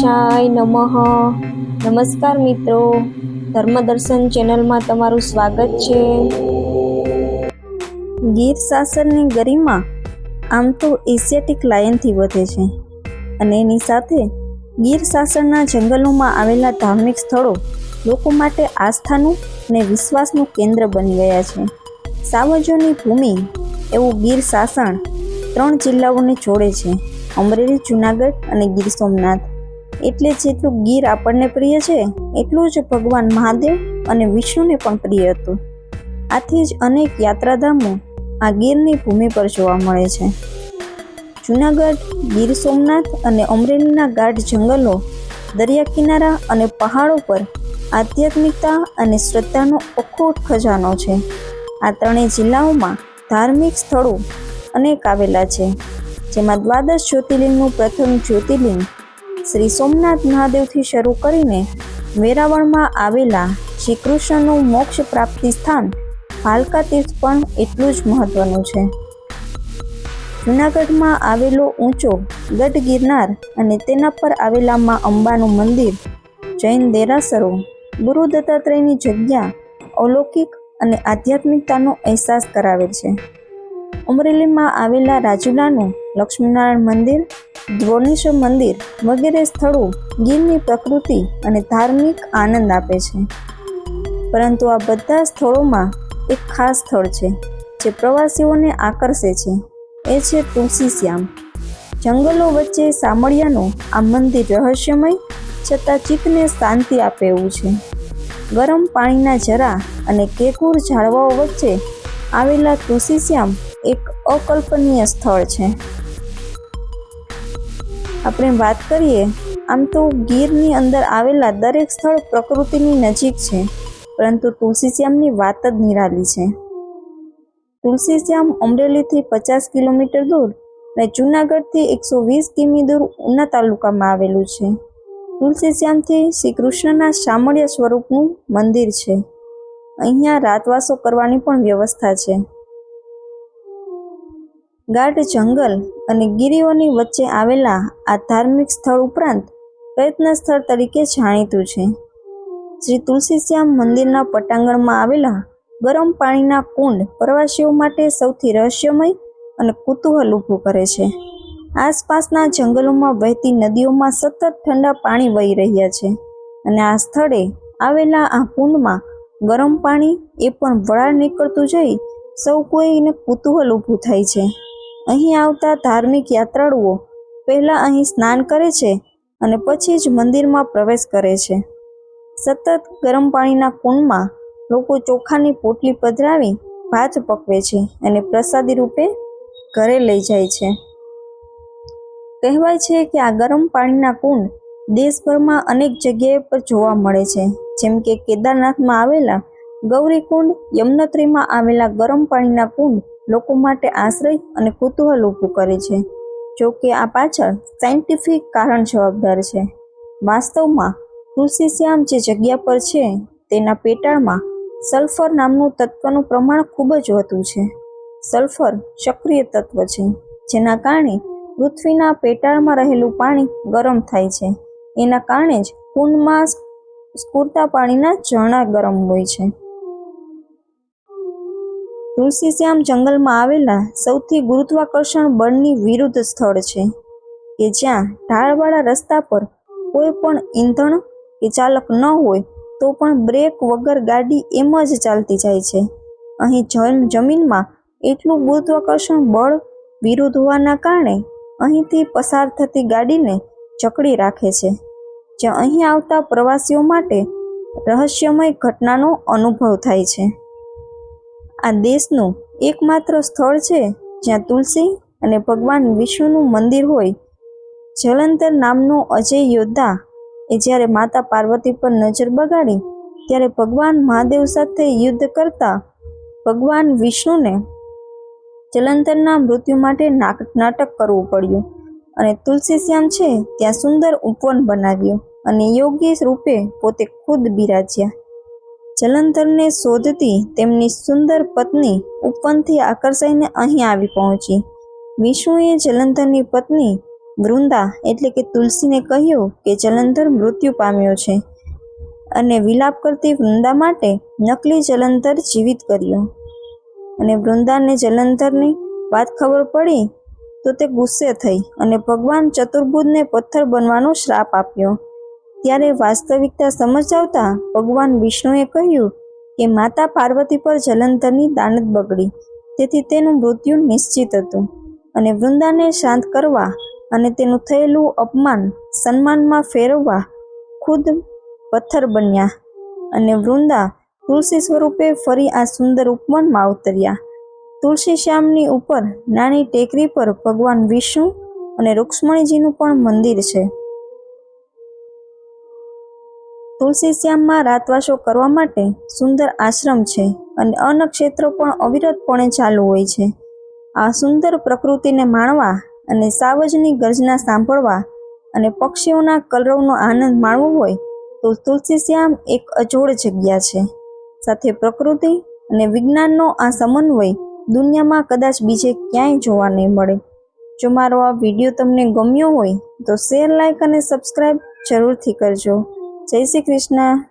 ગણેશાય નમઃ. નમસ્કાર મિત્રો. ધર્મદર્શન ચેનલમાં તમારું સ્વાગત છે. ગીર શાસનની ગરિમા આમ તો એશિયાટિક લાયનથી વધે છે અને એની સાથે ગીર શાસનના જંગલોમાં આવેલા ધાર્મિક સ્થળો લોકો માટે આસ્થાનું અને વિશ્વાસનું કેન્દ્ર બની ગયા છે. સાવજોની ભૂમિ એવું ગીર શાસન ત્રણ જિલ્લાઓને જોડે છે. અમરેલી, જુનાગઢ અને ગીર સોમનાથ. એટલે જેટલું ગીર આપણને પ્રિય છે. એટલું જ ભગવાન મહાદેવ અને વિષ્ણુને પણ પ્રિય હતું. આથી જ અનેક યાત્રાધામો આ ગીરની ભૂમિ પર જોવા મળે છે. જુનાગઢ, ગીર સોમનાથ અને અમરેલીના ગાઢ જંગલો, દરિયા કિનારા અને પહાડો પર આધ્યાત્મિકતા અને શ્રદ્ધાનો અખૂટ ખજાનો છે. આ ત્રણેય જિલ્લાઓમાં ધાર્મિક સ્થળો અનેક આવેલા છે. જેમાં દ્વાદશ જ્યોતિર્લિંગનું પ્રથમ જ્યોતિર્લિંગ શ્રી સોમનાથ મહાદેવથી શરૂ કરીને વેરાવળમાં આવેલા શ્રી કૃષ્ણનું મોક્ષ પ્રાપ્તિ સ્થાન ભાલકા તીર્થ પણ એટલું જ મહત્વનું છે. જૂનાગઢમાં આવેલો ઊંચો ગઢ ગિરનાર અને તેના પર આવેલા માં અંબાનું મંદિર જૈન દેરાસરો, ગુરુ દત્તાત્રેયની જગ્યા અલૌકિક અને આધ્યાત્મિકતાનો અહેસાસ કરાવે છે. અમરેલીમાં આવેલા રાજુલાનું લક્ષ્મીનારાયણ મંદિર દ્રોણેશ્વર મંદિર વગેરે સ્થળો ગીરની પ્રકૃતિ અને ધાર્મિક આનંદ આપે છે. પરંતુ આ બધા સ્થળોમાં એક ખાસ સ્થળ છે, જે પ્રવાસીઓને આકર્ષે છે. એ છે તુલસી શ્યામ. જંગલો વચ્ચે સામળિયાનું આ મંદિર રહસ્યમય, છતાં ચિત્તને શાંતિ આપે એવું છે. ગરમ પાણીના જરા અને કેકુર ઝાડવાઓ વચ્ચે આવેલા તુલસી શ્યામ એક અકલ્પનીય સ્થળ છે. આપણે વાત કરીએ, આમ તો ગીરની અંદર આવેલા દરેક સ્થળ પ્રકૃતિની નજીક છે, પરંતુ તુલસીશ્યામની વાત જ નિરાલી છે. તુલસીશ્યામ અમરેલીથી પચાસ કિલોમીટર દૂર અને જૂનાગઢથી એકસો વીસ કિમી દૂર ઉના તાલુકામાં આવેલું છે. તુલસીશ્યામથી શ્રી કૃષ્ણના શામળિયા સ્વરૂપનું મંદિર છે. અહીંયા રાતવાસો કરવાની પણ વ્યવસ્થા છે. ગાઢ જંગલ અને ગીરીઓની વચ્ચે આવેલા આ ધાર્મિક સ્થળ ઉપરાંત પ્રયત્ન સ્થળ તરીકે જાણીતું છે. શ્રી તુલસીશ્યામ મંદિરના પટાંગણમાં આવેલા ગરમ પાણીના કુંડ પ્રવાસીઓ માટે સૌથી રહસ્યમય અને કુતૂહલ ઊભું કરે છે. આસપાસના જંગલોમાં વહેતી નદીઓમાં સતત ઠંડા પાણી વહી રહ્યા છે અને આ સ્થળે આવેલા આ કુંડમાં ગરમ પાણી એ પણ વરાળ નીકળતું જઈ સૌ કોઈને કુતૂહલ ઊભું થાય છે. અહીં આવતા ધાર્મિક યાત્રાળુઓ પહેલાં અહીં સ્નાન કરે છે અને પછી જ મંદિરમાં પ્રવેશ કરે છે. સતત ગરમ પાણીના કુંડમાં લોકો ચોખાની પોટલી પધરાવી ભાત પકવે છે અને પ્રસાદી રૂપે ઘરે લઈ જાય છે. કહેવાય છે કે આ ગરમ પાણીના કુંડ દેશભરમાં અનેક જગ્યાએ પર જોવા મળે છે. જેમ કે કેદારનાથમાં આવેલા ગૌરીકુંડ, યમનોત્રીમાં આવેલા ગરમ પાણીના કુંડ લોકો માટે આશ્રય અને કુતૂહલ ઊભું કરે છે. જો કે આ પાછળ સાયન્ટિફિક કારણ જવાબદાર છે. વાસ્તવમાં તુલસીશ્યામ જે જગ્યા પર છે, તેના પેટાળમાં સલ્ફર નામનું તત્વનું પ્રમાણ ખૂબ જ વધુ છે. સલ્ફર સક્રિય તત્વ છે, જેના કારણે પૃથ્વીના પેટાળમાં રહેલું પાણી ગરમ થાય છે. એના કારણે જ કુંડમાં સ્ફૂરતા પાણીના ઝરણા ગરમ હોય છે. તુલસીશ્યામ જંગલમાં આવેલા સૌથી ગુરુત્વાકર્ષણ બળની વિરુદ્ધ સ્થળ છે, કે જ્યાં ઢાળવાળા રસ્તા પર કોઈ પણ ઈંધણ કે ચાલક ન હોય તો પણ બ્રેક વગર ગાડી એમ જ ચાલતી જાય છે. અહીં જન, જમીનમાં એટલું ગુરુત્વાકર્ષણ બળ વિરુદ્ધ હોવાના કારણે અહીંથી પસાર થતી ગાડીને જકડી રાખે છે જે અહીં આવતા પ્રવાસીઓ માટે રહસ્યમય ઘટનાનો અનુભવ થાય છે. આ દેશનું એકમાત્ર સ્થળ છે જ્યાં તુલસી અને ભગવાન વિષ્ણુનું મંદિર હોય. જલંતર નામનો અજય યોદ્ધા એ જ્યારે માતા પાર્વતી પર નજર બગાડી, ત્યારે ભગવાન મહાદેવ સાથે યુદ્ધ કરતા ભગવાન વિષ્ણુને જલંતરના મૃત્યુ માટે નાટક કરવું પડ્યું અને તુલસીશ્યામ છે ત્યાં સુંદર ઉપવન બનાવ્યું અને યોગ્ય રૂપે પોતે ખુદ બિરાજ્યા. જલંધરને શોધતી તેમની સુંદર પત્ની ઉપવનથી આકર્ષાઈને અહીં આવી પહોંચી. વિષ્ણુએ જલંધરની પત્ની વૃંદા એટલે કે તુલસીને કહ્યું કે જલંધર મૃત્યુ પામ્યો છે અને વિલાપ કરતી વૃંદા માટે નકલી જલંધર જીવિત કર્યો. અને વૃંદાને જલંધરની વાત ખબર પડી તો તે ગુસ્સે થઈ અને ભગવાન ચતુર્ભુજને પથ્થર બનવાનો શ્રાપ આપ્યો. ત્યારે વાસ્તવિકતા સમજાવતા ભગવાન વિષ્ણુએ કહ્યું કે માતા પાર્વતી પર જલંધરની દાનત બગડી. તેથી તેનું મૃત્યુ નિશ્ચિત હતું અને વૃંદાને શાંત કરવા અને તેનું થયેલું અપમાન સન્માનમાં ફેરવવા ખુદ પથ્થર બન્યા અને વૃંદા તુલસી સ્વરૂપે ફરી આ સુંદર ઉપવનમાં અવતર્યા. તુલસી શ્યામની ઉપર નાની ટેકરી પર ભગવાન વિષ્ણુ અને રૂક્ષ્મણીજીનું પણ મંદિર છે. તુલસી શ્યામમાં રાતવાસો કરવા માટે સુંદર આશ્રમ છે અને અનક્ષેત્રો પણ અવિરતપણે ચાલુ હોય છે. આ સુંદર પ્રકૃતિને માણવા અને સાવજની ગર્જના સાંભળવા અને પક્ષીઓના કલરવનો આનંદ માણવો હોય તો તુલસી શ્યામ એક અજોડ જગ્યા છે. સાથે પ્રકૃતિ અને વિજ્ઞાનનો આ સમન્વય દુનિયામાં કદાચ બીજે ક્યાંય જોવા નહીં મળે. જો મારો આ વીડિયો તમને ગમ્યો હોય તો શેર લાઇક અને સબસ્ક્રાઈબ જરૂરથી કરજો. જય શ્રી કૃષ્ણ.